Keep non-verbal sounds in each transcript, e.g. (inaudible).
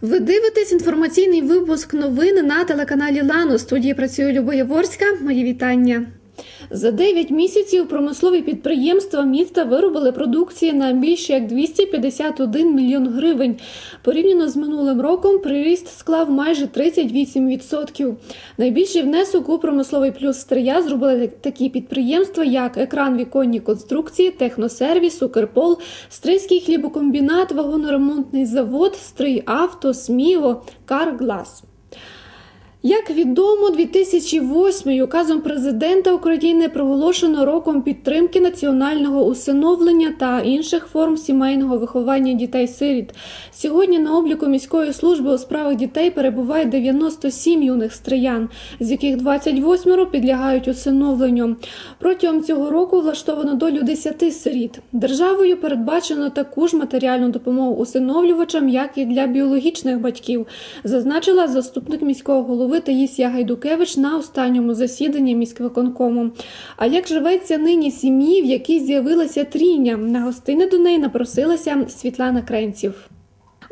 Ви дивитесь інформаційний випуск новин на телеканалі Лану. Студії працює Люба Яворська. Мої вітання. За 9 місяців промислові підприємства міста виробили продукції на більше як 251 мільйон гривень. Порівняно з минулим роком приріст склав майже 38%. Найбільший внесок у промисловий плюс стрия зробили такі підприємства, як екран віконні конструкції, техносервіс, Укрпол, Стрийський хлібокомбінат, вагоноремонтний завод, Стрий Авто, Сміво, Карглас. Як відомо, 2008 указом президента України проголошено роком підтримки національного усиновлення та інших форм сімейного виховання дітей-сиріт. Сьогодні на обліку міської служби у справах дітей перебуває 97 юних стриян, з яких 28 підлягають усиновленню. Протягом цього року влаштовано долю 10 сиріт. Державою передбачено таку ж матеріальну допомогу усиновлювачам, як і для біологічних батьків, зазначила заступник міського голови Таїсія Гайдукевич на останньому засіданні міськвиконкому. А як живеться нині сім'ї, в якій з'явилася тріння? На гостини до неї напросилася Світлана Кренців.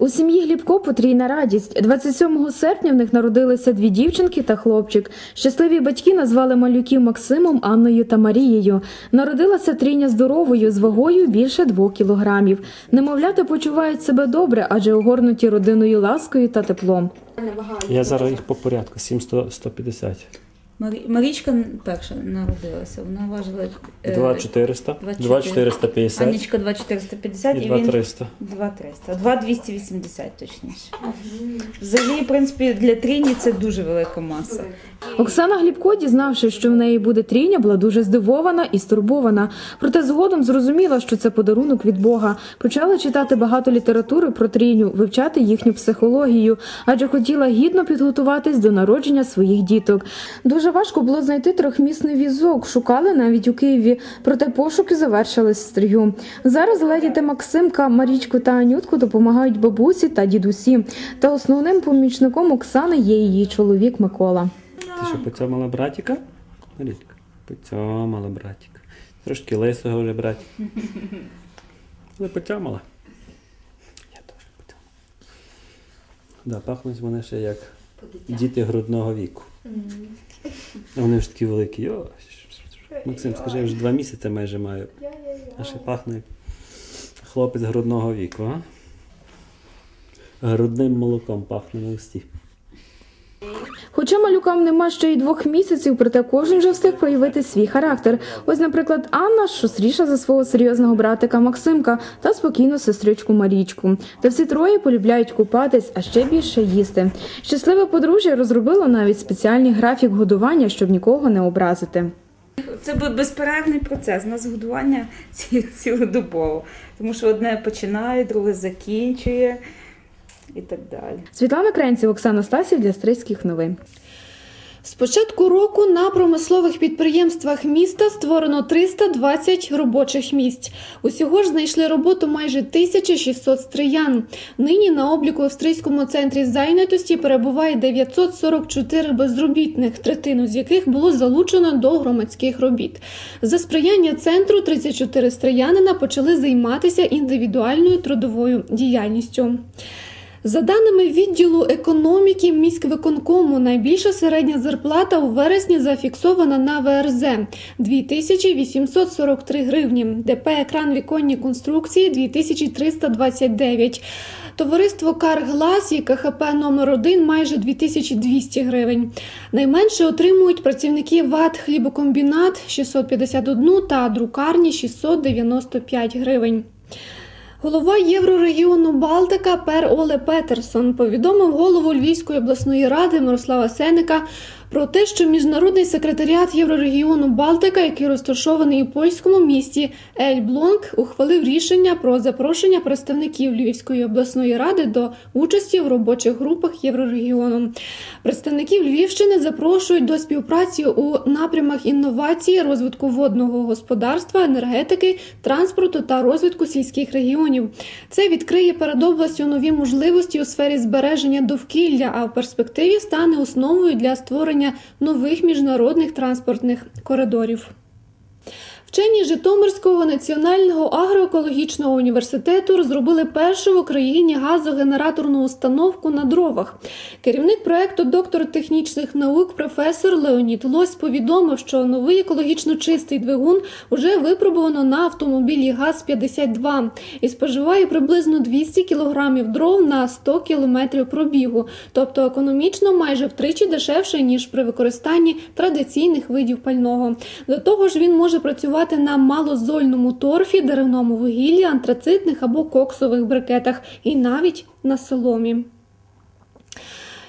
У сім'ї Глібко потрійна радість. 27 серпня в них народилися дві дівчинки та хлопчик. Щасливі батьки назвали малюків Максимом, Анною та Марією. Народилася трійня здоровою з вагою більше двох кілограмів. Немовлята почувають себе добре, адже огорнуті родиною ласкою та теплом. Я зараз їх по порядку, 7 150. Марі... Марічка перша народилася. Вона важила е, 2400, 24. 2450 Анічка 2450 і і, він 2300. 2300. 2280 точніше. Взагалі, в принципі, для трійні це дуже велика маса. Оксана Глібко, дізнавшись, що в неї буде трійня, була дуже здивована і стурбована. Проте згодом зрозуміла, що це подарунок від Бога. Почала читати багато літератури про трійню, вивчати їхню психологію, адже хотіла гідно підготуватись до народження своїх діток. Дуже важко було знайти трьохмісний візок. Шукали навіть у Києві, проте пошуки завершились стрію. Зараз леді та Максимка, Марічку та Анютку допомагають бабусі та дідусі. Та основним помічником Оксани є її чоловік Микола. Ти що поцьомала братіка? Марічка, поцьомала братіка. Трошки лисого вже братіка. Але поцьомала. Я теж поцьомала. Да, пахнуть вони ще як діти грудного віку. Вони ж такі великі. О, Максим, скажи, я вже два місяці майже маю. А ще пахне хлопець грудного віку, а? Грудним молоком пахне на листі. Хоча малюкам нема ще й двох місяців, проте кожен вже встиг проявити свій характер. Ось, наприклад, Анна шустріша за свого серйозного братика Максимка та спокійну сестричку Марічку. Та всі троє полюбляють купатись, а ще більше їсти. Щасливе подружжя розробило навіть спеціальний графік годування, щоб нікого не образити. Це безперервний процес. У нас годування (laughs) ці- цілодобово. Тому що одне починає, друге закінчує і так далі. Світлана Кренців, Оксана Стасів для Стрийських новин. З початку року на промислових підприємствах міста створено 320 робочих місць. Усього ж знайшли роботу майже 1600 стриян. Нині на обліку в Австрійському центрі зайнятості перебуває 944 безробітних, третину з яких було залучено до громадських робіт. За сприяння центру 34 стріянина почали займатися індивідуальною трудовою діяльністю. За даними відділу економіки міськвиконкому, найбільша середня зарплата у вересні зафіксована на ВРЗ 2843 гривні, ДП екран віконні конструкції 2329. Товариство Карглас і КХП номер 1 майже 2200 гривень. Найменше отримують працівники ВАТ хлібокомбінат 651 та друкарні 695 гривень. Голова Єврорегіону Балтика Пер Оле Петерсон повідомив голову Львівської обласної ради Мирослава Сеника про те, що міжнародний секретаріат Єврорегіону Балтика, який розташований у польському місті Ельблонг, ухвалив рішення про запрошення представників Львівської обласної ради до участі в робочих групах Єврорегіону. Представників Львівщини запрошують до співпраці у напрямах інновації, розвитку водного господарства, енергетики, транспорту та розвитку сільських регіонів. Це відкриє перед областю нові можливості у сфері збереження довкілля, а в перспективі стане основою для створення нових міжнародних транспортних коридорів. Вчені Житомирського національного агроекологічного університету розробили першу в Україні газогенераторну установку на дровах. Керівник проекту, доктор технічних наук, професор Леонід Лось повідомив, що новий екологічно чистий двигун вже випробовано на автомобілі ГАЗ-52 і споживає приблизно 200 кг дров на 100 км пробігу, тобто економічно майже втричі дешевше ніж при використанні традиційних видів пального. До того ж, він може працювати на малозольному торфі, деревному вугіллі, антрацитних або коксових брикетах і навіть на соломі.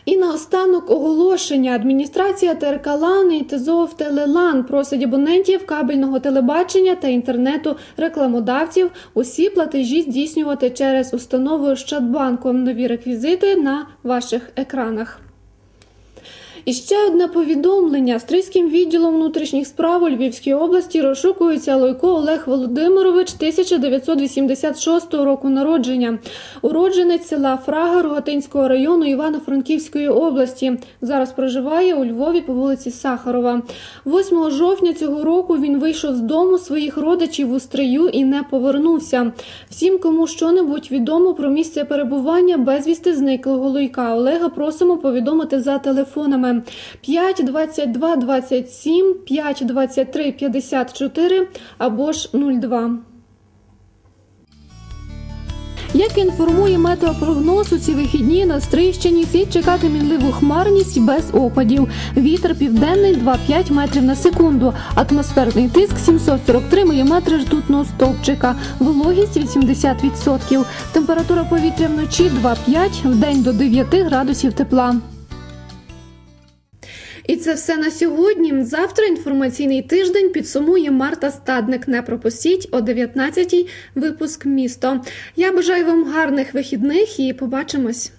І наостанок оголошення адміністрація ТРК і ТЗОВ «Телелан» просить абонентів кабельного телебачення та інтернету рекламодавців усі платежі здійснювати через установу Ощадбанку. Нові реквізити на ваших екранах. І ще одне повідомлення. Стрийським відділом внутрішніх справ у Львівській області розшукується Лойко Олег Володимирович 1986 року народження. Уродженець села Фрага Рогатинського району Івано-Франківської області. Зараз проживає у Львові по вулиці Сахарова. 8 жовтня цього року він вийшов з дому своїх родичів у Стрию і не повернувся. Всім, кому що-небудь відомо про місце перебування безвісти зниклого Лойка Олега, просимо повідомити за телефонами 5 22 27 5 23 54 або ж 02. Як інформує метеопрогноз, у ці вихідні на Стрийщині слід чекати мінливу хмарність без опадів. Вітер південний 2,5 метрів на секунду. Атмосферний тиск 743 мм ртутного стовпчика. Вологість 80%. Температура повітря вночі 2,5, вдень до 9 градусів тепла. І це все на сьогодні. Завтра інформаційний тиждень підсумує Марта Стадник. Не пропустіть о 19-й випуск місто. Я бажаю вам гарних вихідних і побачимось.